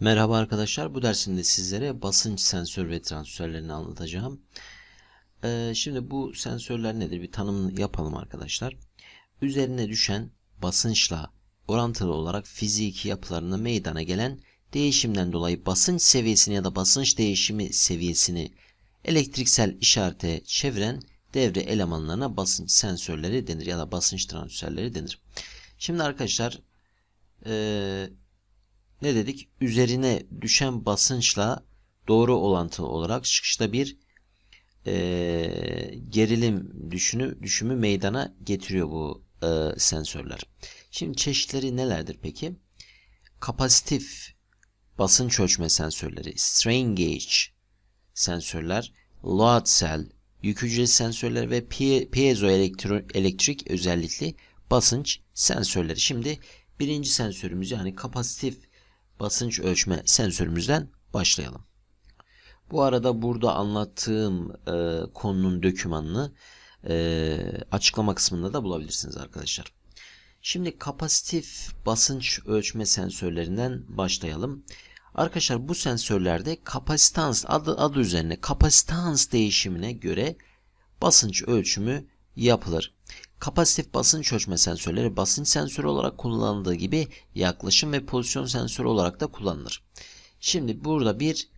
Merhaba arkadaşlar. Bu dersimde sizlere basınç sensör ve transferlerini anlatacağım. Ee, şimdi bu sensörler nedir? Bir tanım yapalım arkadaşlar. Üzerine düşen basınçla orantılı olarak fiziki yapılarında meydana gelen değişimden dolayı basınç seviyesini ya da basınç değişimi seviyesini elektriksel işarete çeviren devre elemanlarına basınç sensörleri denir ya da basınç transferleri denir. Şimdi arkadaşlar eee ne dedik? Üzerine düşen basınçla doğru olantılı olarak çıkışta bir eee, gerilim düşünü, düşümü meydana getiriyor bu eee, sensörler. Şimdi çeşitleri nelerdir peki? Kapasitif basınç ölçme sensörleri, strain gauge sensörler, load cell, yük hücresi sensörleri ve pie- piezoelektrik özellikli basınç sensörleri. Şimdi birinci sensörümüz yani kapasitif basınç ölçme sensörümüzden başlayalım. Bu arada burada anlattığım e, konunun dokümanını e, açıklama kısmında da bulabilirsiniz arkadaşlar. Şimdi kapasitif basınç ölçme sensörlerinden başlayalım. Arkadaşlar bu sensörlerde kapasitans adı, adı üzerine kapasitans değişimine göre basınç ölçümü yapılır. Kapasitif basınç ölçme sensörleri basınç sensörü olarak kullanıldığı gibi yaklaşım ve pozisyon sensörü olarak da kullanılır. Şimdi burada bir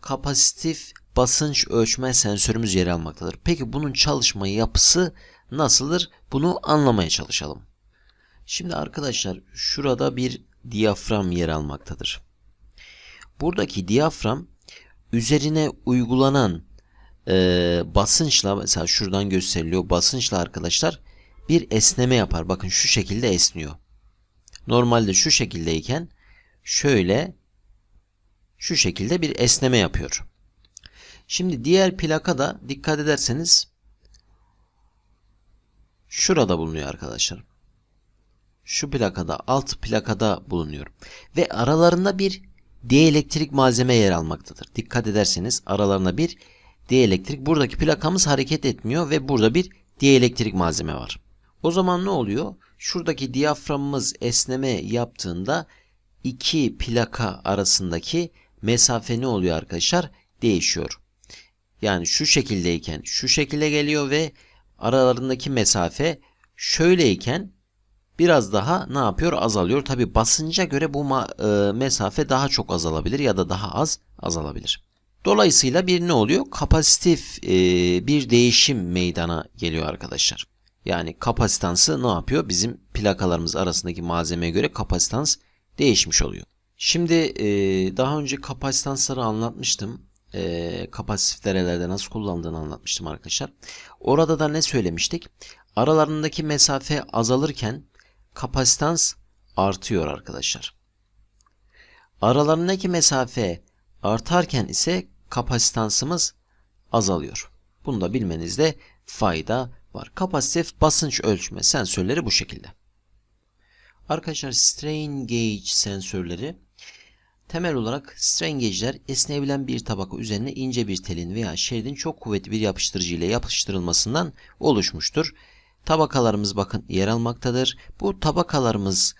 kapasitif basınç ölçme sensörümüz yer almaktadır. Peki bunun çalışma yapısı nasıldır? Bunu anlamaya çalışalım. Şimdi arkadaşlar şurada bir diyafram yer almaktadır. Buradaki diyafram üzerine uygulanan e, basınçla mesela şuradan gösteriliyor basınçla arkadaşlar bir esneme yapar. Bakın şu şekilde esniyor. Normalde şu şekildeyken şöyle şu şekilde bir esneme yapıyor. Şimdi diğer plaka da dikkat ederseniz şurada bulunuyor arkadaşlar. Şu plakada alt plakada bulunuyor. Ve aralarında bir dielektrik malzeme yer almaktadır. Dikkat ederseniz aralarında bir dielektrik. Buradaki plakamız hareket etmiyor ve burada bir dielektrik malzeme var. O zaman ne oluyor? Şuradaki diyaframımız esneme yaptığında iki plaka arasındaki mesafe ne oluyor arkadaşlar? Değişiyor. Yani şu şekildeyken şu şekilde geliyor ve aralarındaki mesafe şöyleyken biraz daha ne yapıyor? Azalıyor. Tabi basınca göre bu e, mesafe daha çok azalabilir ya da daha az azalabilir. Dolayısıyla bir ne oluyor? Kapasitif e, bir değişim meydana geliyor arkadaşlar. Yani kapasitansı ne yapıyor? Bizim plakalarımız arasındaki malzemeye göre kapasitans değişmiş oluyor. Şimdi e, daha önce kapasitansları anlatmıştım. E, kapasitif derelerde nasıl kullanıldığını anlatmıştım arkadaşlar. Orada da ne söylemiştik? Aralarındaki mesafe azalırken kapasitans artıyor arkadaşlar. Aralarındaki mesafe artarken ise kapasitansımız azalıyor. Bunu da bilmenizde fayda var. Kapasitif basınç ölçme sensörleri bu şekilde. Arkadaşlar strain gauge sensörleri temel olarak strain gauge'ler esneyebilen bir tabaka üzerine ince bir telin veya şeridin çok kuvvetli bir yapıştırıcı ile yapıştırılmasından oluşmuştur. Tabakalarımız bakın yer almaktadır. Bu tabakalarımız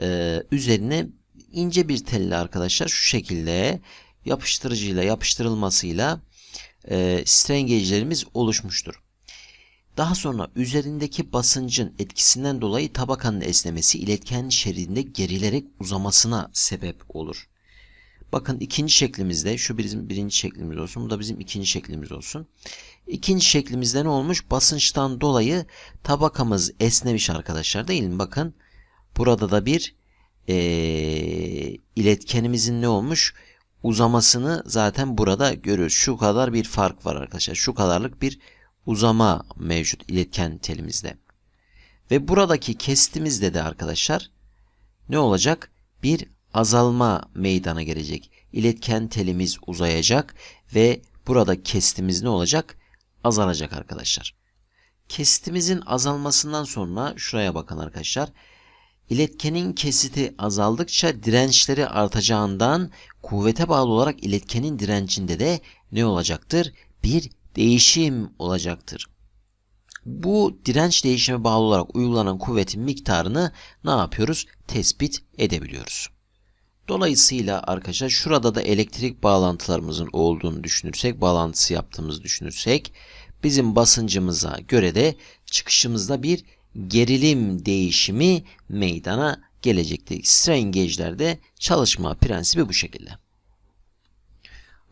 e, üzerine ince bir telle arkadaşlar şu şekilde yapıştırıcıyla yapıştırılmasıyla e, strengejlerimiz oluşmuştur. Daha sonra üzerindeki basıncın etkisinden dolayı tabakanın esnemesi iletken şeridinde gerilerek uzamasına sebep olur. Bakın ikinci şeklimizde şu bizim birinci şeklimiz olsun. Bu da bizim ikinci şeklimiz olsun. İkinci şeklimizde ne olmuş? Basınçtan dolayı tabakamız esnemiş arkadaşlar değil mi? Bakın burada da bir e, iletkenimizin ne olmuş? Uzamasını zaten burada görüyoruz. Şu kadar bir fark var arkadaşlar. Şu kadarlık bir uzama mevcut iletken telimizde. Ve buradaki kestimizde de arkadaşlar ne olacak? Bir azalma meydana gelecek. İletken telimiz uzayacak ve burada kestimiz ne olacak? Azalacak arkadaşlar. Kestimizin azalmasından sonra şuraya bakın arkadaşlar. İletkenin kesiti azaldıkça dirençleri artacağından kuvvete bağlı olarak iletkenin direncinde de ne olacaktır? Bir değişim olacaktır. Bu direnç değişime bağlı olarak uygulanan kuvvetin miktarını ne yapıyoruz? Tespit edebiliyoruz. Dolayısıyla arkadaşlar şurada da elektrik bağlantılarımızın olduğunu düşünürsek, bağlantısı yaptığımızı düşünürsek bizim basıncımıza göre de çıkışımızda bir gerilim değişimi meydana gelecektir. Strain gauge'lerde çalışma prensibi bu şekilde.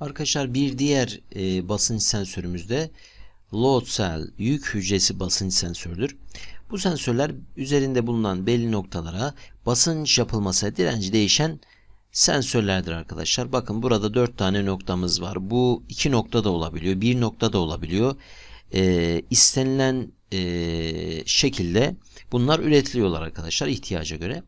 Arkadaşlar bir diğer e, basınç sensörümüzde load cell yük hücresi basınç sensörüdür. Bu sensörler üzerinde bulunan belli noktalara basınç yapılması direnci değişen sensörlerdir arkadaşlar. Bakın burada 4 tane noktamız var. Bu 2 nokta da olabiliyor. 1 nokta da olabiliyor. E, istenilen e, şekilde bunlar üretiliyorlar arkadaşlar ihtiyaca göre.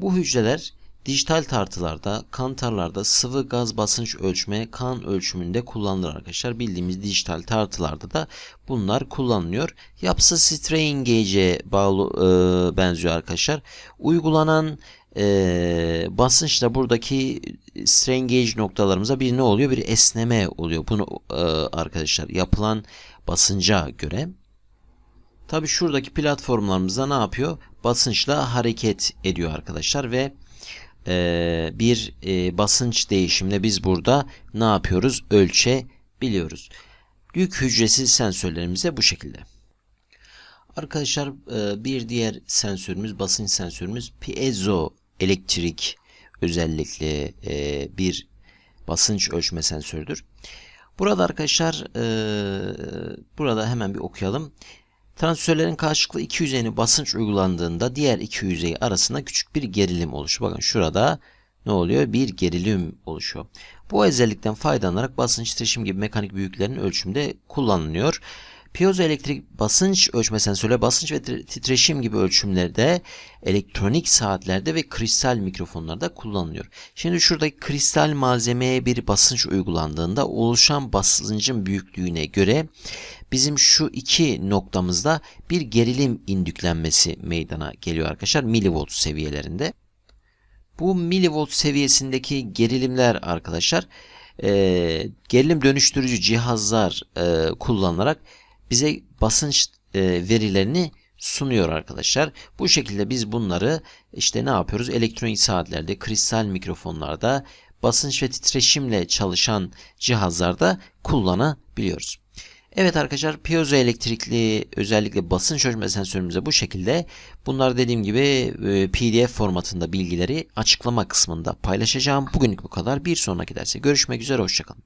Bu hücreler dijital tartılarda, kantarlarda sıvı gaz basınç ölçme, kan ölçümünde kullanılır arkadaşlar. Bildiğimiz dijital tartılarda da bunlar kullanılıyor. Yapısı strain gauge'e bağlı e, benziyor arkadaşlar. Uygulanan e, basınçla buradaki strain gauge noktalarımıza bir ne oluyor? Bir esneme oluyor. Bunu e, arkadaşlar yapılan basınca göre. Tabi şuradaki platformlarımızda ne yapıyor? Basınçla hareket ediyor arkadaşlar ve e, bir e, basınç değişimine biz burada ne yapıyoruz? Ölçebiliyoruz. Yük hücresi sensörlerimize bu şekilde. Arkadaşlar e, bir diğer sensörümüz basınç sensörümüz piezo elektrik özellikle e, bir basınç ölçme sensörüdür. Burada arkadaşlar e, burada hemen bir okuyalım. Transistörlerin karşılıklı iki yüzeyine basınç uygulandığında diğer iki yüzey arasında küçük bir gerilim oluşuyor. Bakın şurada ne oluyor? Bir gerilim oluşuyor. Bu özellikten faydalanarak basınç titreşim gibi mekanik büyüklerin ölçümde kullanılıyor. Piyozoelektrik basınç ölçme sensörü basınç ve titreşim gibi ölçümlerde elektronik saatlerde ve kristal mikrofonlarda kullanılıyor. Şimdi şuradaki kristal malzemeye bir basınç uygulandığında oluşan basıncın büyüklüğüne göre bizim şu iki noktamızda bir gerilim indüklenmesi meydana geliyor arkadaşlar milivolt seviyelerinde. Bu milivolt seviyesindeki gerilimler arkadaşlar e, gerilim dönüştürücü cihazlar e, kullanılarak bize basınç e, verilerini sunuyor arkadaşlar. Bu şekilde biz bunları işte ne yapıyoruz? Elektronik saatlerde, kristal mikrofonlarda, basınç ve titreşimle çalışan cihazlarda kullanabiliyoruz. Evet arkadaşlar piezo elektrikli özellikle basınç ölçme sensörümüze bu şekilde bunlar dediğim gibi e, pdf formatında bilgileri açıklama kısmında paylaşacağım. Bugünlük bu kadar. Bir sonraki derse görüşmek üzere. Hoşçakalın.